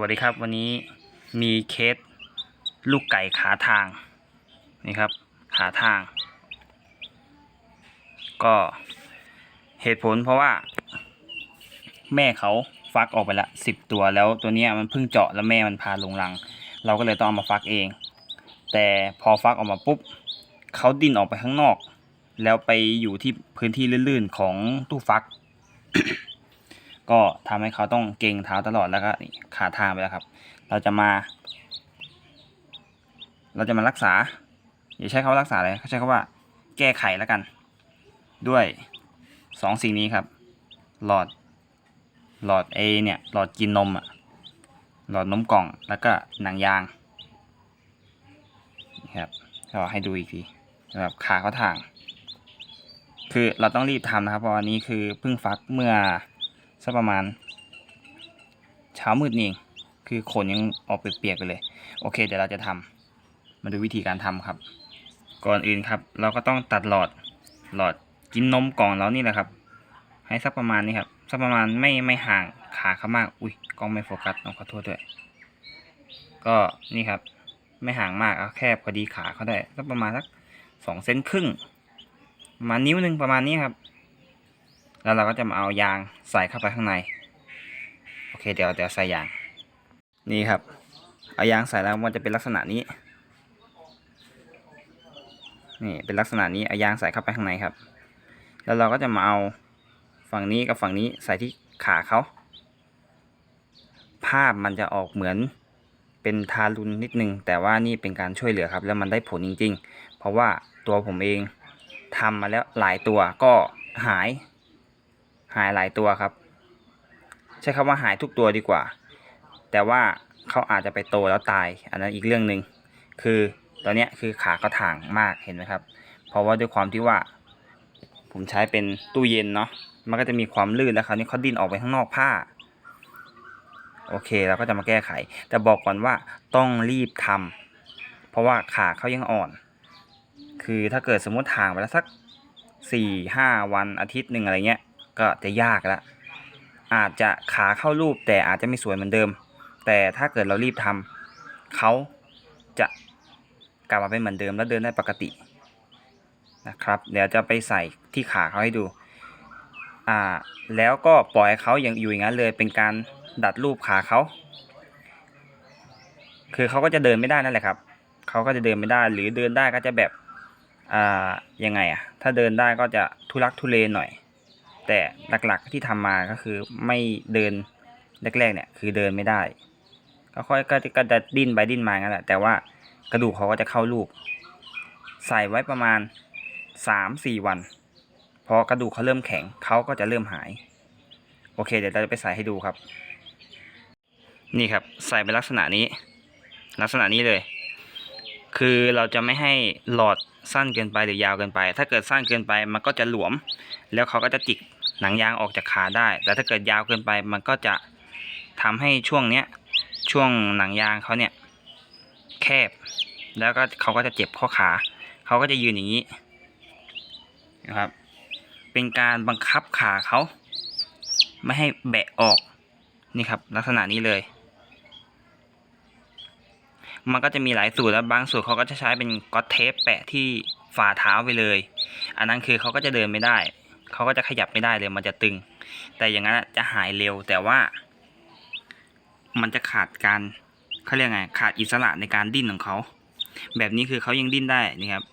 วัสดีครับวันนี้มีเคสลูกไก่ขาทางนี่ครับขาทาง ก็เหตุผลเพราะว่า แม่เขาฟักออกไปละสิบตัวแล้วตัวนี้มันเพิ่งเจาะแล้วแม่มันพาลงรัง เราก็เลยต้องเอามาฟักเอง แต่พอฟักออกมาปุ๊บเขาดิ้นออกไปข้างนอก แล้วไปอยู่ที่พื้นที่ลื่นๆของตู้ฟัก ก็ทำให้เขาต้องเกรงเท้าตลอดแล้วก็ขาทางไปแล้วครับ เราจะมา เราจะมารักษา อย่าใช้คำว่ารักษาเลยเขาใช้คำว่า แก้ไขแล้วกัน ด้วยสองสิ่งนี้ครับ หลอด หลอดเอเนี่ย หลอดกินนมอะหลอดนมกล่องแล้วก็หนังยางครับก็ให้ดูอีกทีสำหรับขาเขาทาง คือเราต้องรีบทำนะครับ เพราะวันนี้คือเพิ่งฟักเมื่อ สักประมาณ เช้ามืดนี่เองคือขนยังออกเปียกๆไปเลย โอเค เดี๋ยวเราจะทำมาดูวิธีการทำครับ ก่อนอื่นครับ เราก็ต้องตัดหลอดหลอดกินนมกล่องแล้วนี่แหละครับ ให้สักประมาณนี้ครับสักประมาณไม่ไม่ห่างขาเขามาก อุ้ยกล้องไม่โฟกัสต้องขอโทษด้วย ก็นี่ครับ ไม่ห่างมากเอาแค่พอดีขาเขาได้สักประมาณสักสองเซนครึ่งประมาณนิ้วหนึ่งประมาณนี้ครับ แล้วเราก็จะมาเอายางใส่เข้าไปข้างใน โอเคเดี๋ยวเดี๋ยวใส่ยาง นี่ครับ เอายางใส่แล้วมันจะเป็นลักษณะนี้ นี่เป็นลักษณะนี้เอายางใส่เข้าไปข้างในครับ แล้วเราก็จะมาเอาฝั่งนี้กับฝั่งนี้ใส่ที่ขาเขา ภาพมันจะออกเหมือนเป็นทารุณนิดนึง แต่ว่านี่เป็นการช่วยเหลือครับ แล้วมันได้ผลจริง ๆ เพราะว่าตัวผมเองทำมาแล้วหลายตัวก็หาย หายหลายตัวครับ ใช้คำว่าหายทุกตัวดีกว่า แต่ว่าเขาอาจจะไปโตแล้วตาย อันนั้นอีกเรื่องหนึ่งคือตอนนี้คือขาเขาถ่างมากเห็นไหมครับ เพราะว่าด้วยความที่ว่า ผมใช้เป็นตู้เย็นเนาะมันก็จะมีความลื่นแล้วคราวนี้เขาดิ้นออกไปข้างนอกผ้า โอเคเราก็จะมาแก้ไข แต่บอกก่อนว่าต้องรีบทำเพราะว่าขาเขายังอ่อน คือถ้าเกิดสมมติห่างไปแล้วสักสี่ห้าวันอาทิตย์หนึ่งอะไรเงี้ย ก็จะยากแล้วอาจจะขาเข้ารูปแต่อาจจะไม่สวยเหมือนเดิม แต่ถ้าเกิดเรารีบทำเขาจะกลับมาเป็นเหมือนเดิมแล้วเดินได้ปกตินะครับ เดี๋ยวจะไปใส่ที่ขาเขาให้ดู อ่า แล้วก็ปล่อยเขาอย่างอยู่อย่างนั้นเลย เป็นการดัดรูปขาเขา คือเขาก็จะเดินไม่ได้นั่นแหละครับ เขาก็จะเดินไม่ได้ หรือเดินได้ก็จะแบบ อ่า ยังไงอะถ้าเดินได้ก็จะทุลักทุเลหน่อย แต่หลักๆที่ทำมาก็คือไม่เดินแรกๆเนี่ยคือเดินไม่ได้ ก็ค่อยก็จะก็จะดิ้นไปดิ้นมางั้นแหละแต่ว่ากระดูกเขาก็จะเข้ารูป ใส่ไว้ประมาณสามสี่วัน พอกระดูกเขาเริ่มแข็งเขาก็จะเริ่มหาย โอเค เดี๋ยวเราจะไปใส่ให้ดูครับ นี่ครับใส่เป็นลักษณะนี้ ลักษณะนี้เลย คือเราจะไม่ให้หลอดสั้นเกินไปหรือยาวเกินไป ถ้าเกิดสั้นเกินไปมันก็จะหลวม แล้วเขาก็จะจิก หนังยางออกจากขาได้ แต่ถ้าเกิดยาวเกินไปมันก็จะทำให้ช่วงเนี้ยช่วงหนังยางเขาเนี่ยแคบ แล้วก็เขาก็จะเจ็บข้อขา เขาก็จะยืนอย่างนี้นะครับ เป็นการบังคับขาเขาไม่ให้แบะออกนี่ครับลักษณะนี้เลย มันก็จะมีหลายสูตรแล้วบางสูตรเขาก็จะใช้เป็นก๊อตเทปแปะที่ฝ่าเท้าไปเลย อันนั้นคือเขาก็จะเดินไม่ได้ เขาก็จะขยับไม่ได้เลย มันจะตึง แต่อย่างนั้นจะหายเร็วแต่ว่า มันจะขาดการเขาเรียกไงขาดอิสระในการดิ้นของเขาแบบนี้คือเขายังดิ้นได้นี่ครับ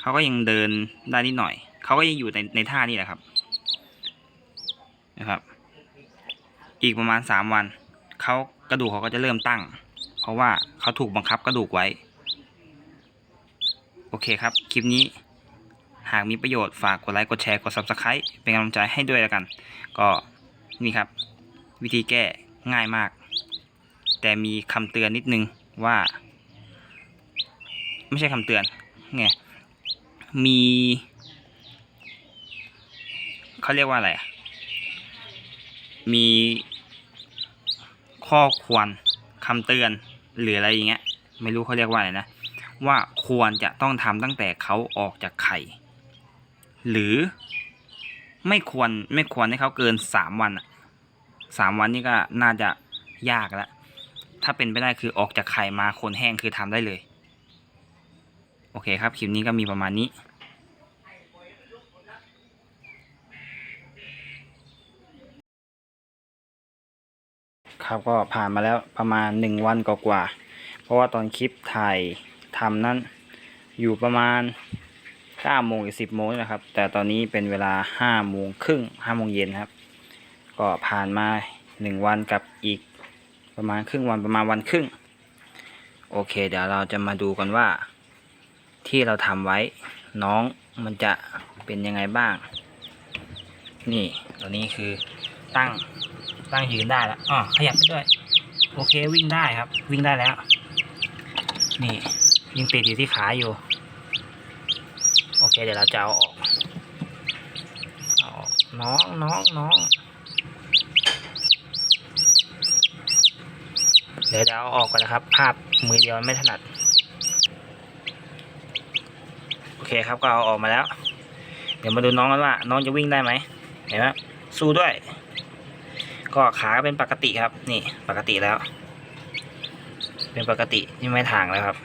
เขาก็ยังเดินได้นิดหน่อยเขาก็ยังอยู่ในในท่านี้แหละครับนะครับ อีกประมาณสามวันเขากระดูกเขาก็จะเริ่มตั้ง เพราะว่าเขาถูกบังคับกระดูกไว้ โอเคครับ คลิปนี้ หากมีประโยชน์ฝากกดไลค์กดแชร์กด Subscribe เป็นกำลังใจให้ด้วยแล้วกัน ก็นี่ครับ วิธีแก้ง่ายมาก แต่มีคำเตือนนิดนึงว่า ไม่ใช่คำเตือนไงมีเขาเรียกว่าอะไรมีข้อควรคำเตือนหรืออะไรอย่างเงี้ยไม่รู้เขาเรียกว่าอะไรนะว่าควรจะต้องทำตั้งแต่เขาออกจากไข่ หรือไม่ควรไม่ควรให้เขาเกินสามวันอะสามวันนี่ก็น่าจะยากแล้วถ้าเป็นไปได้คือออกจากไข่มาคนแห้งคือทำได้เลย โอเคครับคลิปนี้ก็มีประมาณนี้ครับก็ผ่านมาแล้วประมาณหนึ่งวันกว่าๆเพราะว่าตอนคลิปถ่ายทำนั้นอยู่ประมาณ เก้าโมงหรือสิบโมงนะครับ แต่ตอนนี้เป็นเวลาห้าโมงครึ่งห้าโมงเย็นครับ ก็ผ่านมาหนึ่งวันกับอีกประมาณครึ่งวันประมาณวันครึ่ง โอเค เดี๋ยวเราจะมาดูกันว่า ที่เราทำไว้น้องมันจะเป็นยังไงบ้าง นี่ตัวนี้คือตั้งตั้งยืนได้แล้วอ๋อขยับไปด้วย โอเควิ่งได้ครับ วิ่งได้แล้ว นี่ยังติดอยู่ที่ขาอยู่ เดี๋ยวเราจะเอาออกเอาออกน้องน้องน้องเดี๋ยวจะเอาออกก่อนนะครับ ภาพมือเดียวไม่ถนัด โอเคครับก็เอาออกมาแล้ว เดี๋ยวมาดูน้องกันว่า น้องจะวิ่งได้ไหมเห็นไหมสู้ด้วย ก็ขาเป็นปกติครับ นี่ปกติแล้ว เป็นปกตินี่ไม่ทางแล้วครับ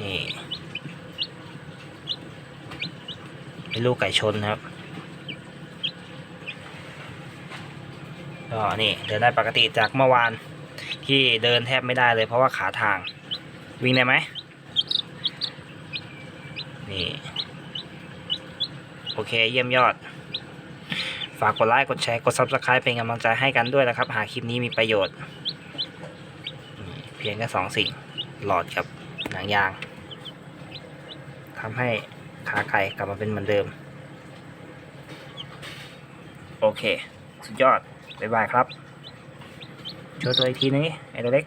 นี่ เป็นลูกไก่ชนครับก็นี่เดินได้ปกติจากเมื่อวานที่เดินแทบไม่ได้เลยเพราะว่าขาทาง วิ่งได้ไหมนี่โอเคเยี่ยมยอด ฝากกดไลค์กดแชร์กด Subscribe เป็นกำลังใจให้กันด้วยนะครับ หากคลิปนี้มีประโยชน์ เพียงแค่สองสิ่ง หลอดกับหนังยางทำให้ ขาไก่กลับมาเป็นเหมือนเดิม โอเค สุดยอด บ๊ายบายครับโชว์ตัวอีกทีนึงไอ้ตัวเล็ก